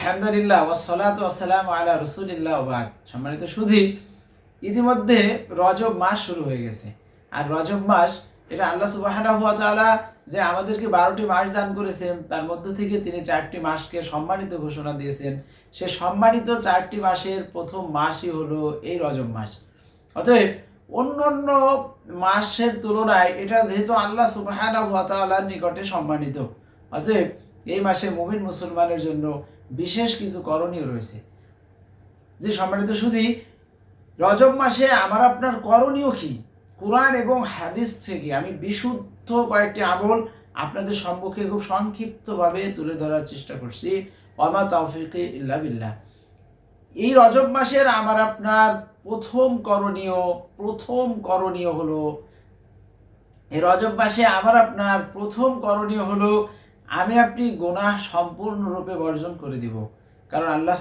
আলহামদুলিল্লাহ ওয়াসসালাতু ওয়াসসালামু আলা রাসূলিল্লাহ ওয়া বাদ। সম্মানিত সুধী, ইতিমধ্যে রজব মাস শুরু হয়ে গেছে। আর রজব মাস, এটা আল্লাহ সুবহানাহু ওয়া যে আমাদেরকে বারোটি মাস দান করেছেন, তার মধ্য থেকে তিনি চারটি মাসকে সম্মানিত ঘোষণা দিয়েছেন। সে সম্মানিত চারটি মাসের প্রথম মাসই হলো এই রজব মাস। অতএব, অন্যান্য মাসের তুলনায় এটা যেহেতু আল্লাহ সুবহানাহু ওয়া নিকটে সম্মানিত। অতএব এই মাসে মুমিন মুসলমানের জন্য বিশেষ কিছু করণীয় রয়েছে। যে সম্মানিত শুধু রজব মাসে আমার আপনার করণীয় কি? কোরআন এবং হাদিস থেকে আমি বিশুদ্ধ কয়েকটি আমল আপনাদের সম্মুখে খুব সংক্ষিপ্তভাবে তুলে ধরার চেষ্টা করছি। অমা তৌফিকে ইল্লা বিল্লাহ। এই রজব মাসের আমার আপনার প্রথম করণীয় প্রথম করণীয় হলো, এই রজব মাসে আমার আপনার প্রথম করণীয় হলো আমি আপনি গোনাহ সম্পূর্ণরূপে বর্জন করে দিব। কারণ আল্লাহ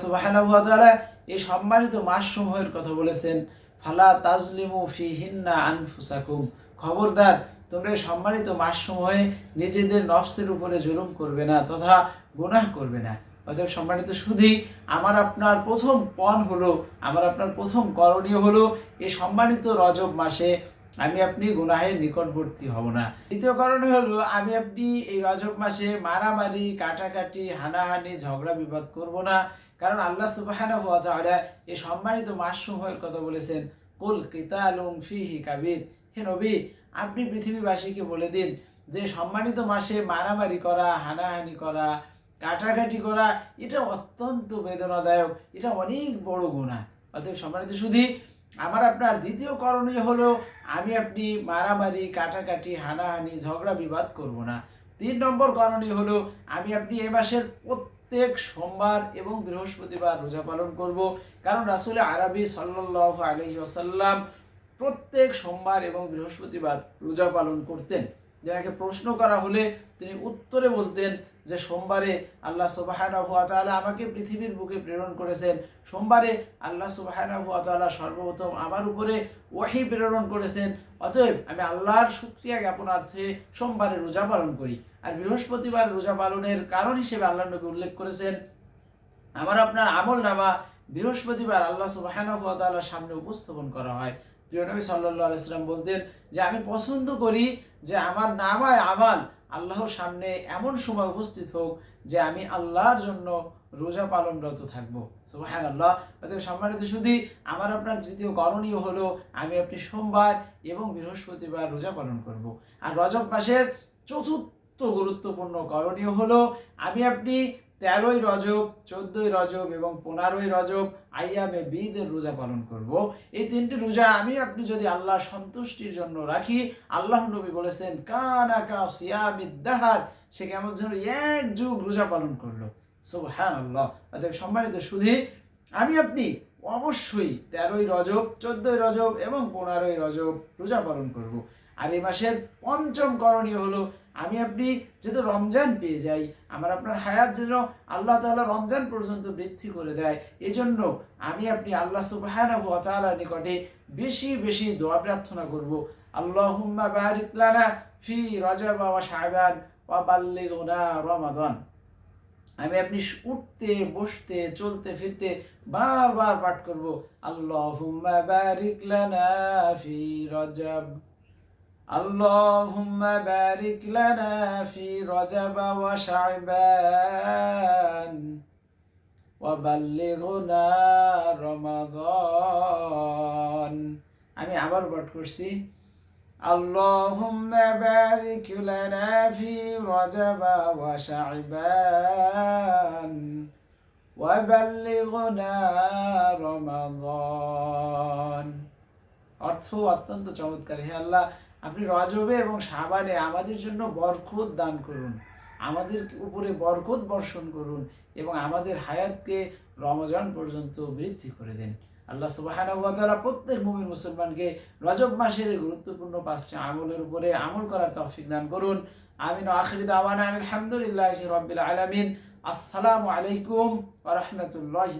তাআলা এই সম্মানিত মাসসমূহের কথা বলেছেন, ফালা তাজলিমু ফি হিন্না আনফুসাকুম। খবরদার, তোমরা এই সম্মানিত মাসসমূহে নিজেদের নফসের উপরে জুলুম করবে না তথা গুনাহ করবে না। অতএব সম্মানিত শুধুই আমার আপনার প্রথম পণ হলো, আমার আপনার প্রথম করণীয় হলো এই সম্মানিত রজব মাসে আমি আপনি গুনাহের নিকটবর্তী হব না। দ্বিতীয় কারণে হলো, আমি আপনি এই রজব মাসে মারামারি, কাটাকাটি, হানাহানি, ঝগড়া, বিবাদ করব না। কারণ আল্লাহ তাআলা এই সম্মানিত মাসসমূহের কথা বলেছেন, কুল কিতালুম ফিহি কাবির। হে নবী, আপনি পৃথিবীবাসীকে বলে দিন যে সম্মানিত মাসে মারামারি করা, হানাহানি করা, কাটাকাটি করা, এটা অত্যন্ত বেদনাদায়ক, এটা অনেক বড় গুণা অতএব সম্মানিত শুধু আমার আপনার দ্বিতীয় করণীয় হলো, আমি আপনি মারামারি, কাটাকাটি, হানাহানি, ঝগড়া, বিবাদ করব না। তিন নম্বর করণীয় হলো, আমি আপনি এ মাসের প্রত্যেক সোমবার এবং বৃহস্পতিবার রোজা পালন করব। কারণ রাসুল আরবি সাল্লাহ আলহি আসাল্লাম প্রত্যেক সোমবার এবং বৃহস্পতিবার রোজা পালন করতেন। যেনাকে প্রশ্ন করা হলে তিনি উত্তরে বলতেন যে সোমবারে আল্লাহ সুবাহানাহু আমাকে পৃথিবীর বুকে প্রেরণ করেছেন। সোমবারে আল্লাহ সুবাহানাহু সর্বপ্রথম আমার উপরে ওয়াহি প্রেরণ করেছেন। অতএব আমি আল্লাহর শুক্রিয়া জ্ঞাপনার্থে সোমবারে রোজা পালন করি। আর বৃহস্পতিবার রোজা পালনের কারণ হিসেবে আল্লাহ নবী উল্লেখ করেছেন, আমার আপনার আমল নামা বৃহস্পতিবার আল্লাহ সুবাহানাহু তাআলার সামনে উপস্থাপন করা হয়। প্রিয় নবী সাল্লাল্লাহু আলাইহি সাল্লাম বলতেন যে, আমি পছন্দ করি যে আমার নামায় আমাল আল্লাহর সামনে এমন সময় উপস্থিত হোক যে আমি আল্লাহর জন্য রোজা পালনরত থাকব সুবাহান আল্লাহ অতএব সম্মানিত শুধু আমার আপনার তৃতীয় করণীয় হলো, আমি আপনি সোমবার এবং বৃহস্পতিবার রোজা পালন করব। আর রজব মাসের চতুর্থ গুরুত্বপূর্ণ করণীয় হলো, আমি আপনি তেরোই রজব, চোদ্দই রজব এবং পনেরোই রজব আইয়ামে বিদের রোজা পালন করব। এই তিনটি রোজা আমি আপনি যদি আল্লাহ সন্তুষ্টির জন্য রাখি, আল্লাহ নবী বলেছেন, কানা কা সিয়ামিদ্দাহার সে কেমন যেন এক যুগ রোজা পালন করল। সো হ্যাঁ আল্লাহ অতএব সম্মানিত শুধু আমি আপনি অবশ্যই তেরোই রজব, চোদ্দই রজব এবং পনেরোই রজব রোজা পালন করব। আর এই মাসের পঞ্চম করণীয় হলো আমি আপনি যেহেতু রমজান পেয়ে যাই, আমার আপনার হায়াত যেন আল্লাহ তাআলা রমজান পর্যন্ত বৃদ্ধি করে দেয়, এজন্য আমি আপনি আল্লাহ সুবহানাহু তাআলার নিকটে বেশি বেশি দোয়া প্রার্থনা করব। আল্লাহুম্মা বারিক লানা ফি রজব ওয়া শাবান ওয়া বাল্লিগনা রমাদান। আমি আপনি উঠতে, বসতে, চলতে, ফিরতে বারবার পাঠ করব। আল্লাহুম্মা বারিক লানা ফি রজব। اللهم بارك لنا في رجب وشعبان وبلغنا رمضان আমি আবার পাঠ করছি اللهم بارك لنا في رجب وشعبان وبلغنا رمضان অর্থ অত্যন্ত চমৎকার হে আল্লাহ আপনি রজবে এবং সাবানে আমাদের জন্য বরকত দান করুন। আমাদের উপরে বরকত বর্ষণ করুন এবং আমাদের হায়াতকে রমজান পর্যন্ত বৃদ্ধি করে দেন। আল্লাহ সুবাহানা প্রত্যেক মুমিন মুসলমানকে রজব মাসের গুরুত্বপূর্ণ পাঁচটি আমলের উপরে আমল করার তৌফিক দান করুন। আমিন আখির দাওয়ানা আলহামদুলিল্লাহ রবিল আলামিন। আসসালামু আলাইকুম ওয়া রাহমাতুল্লাহি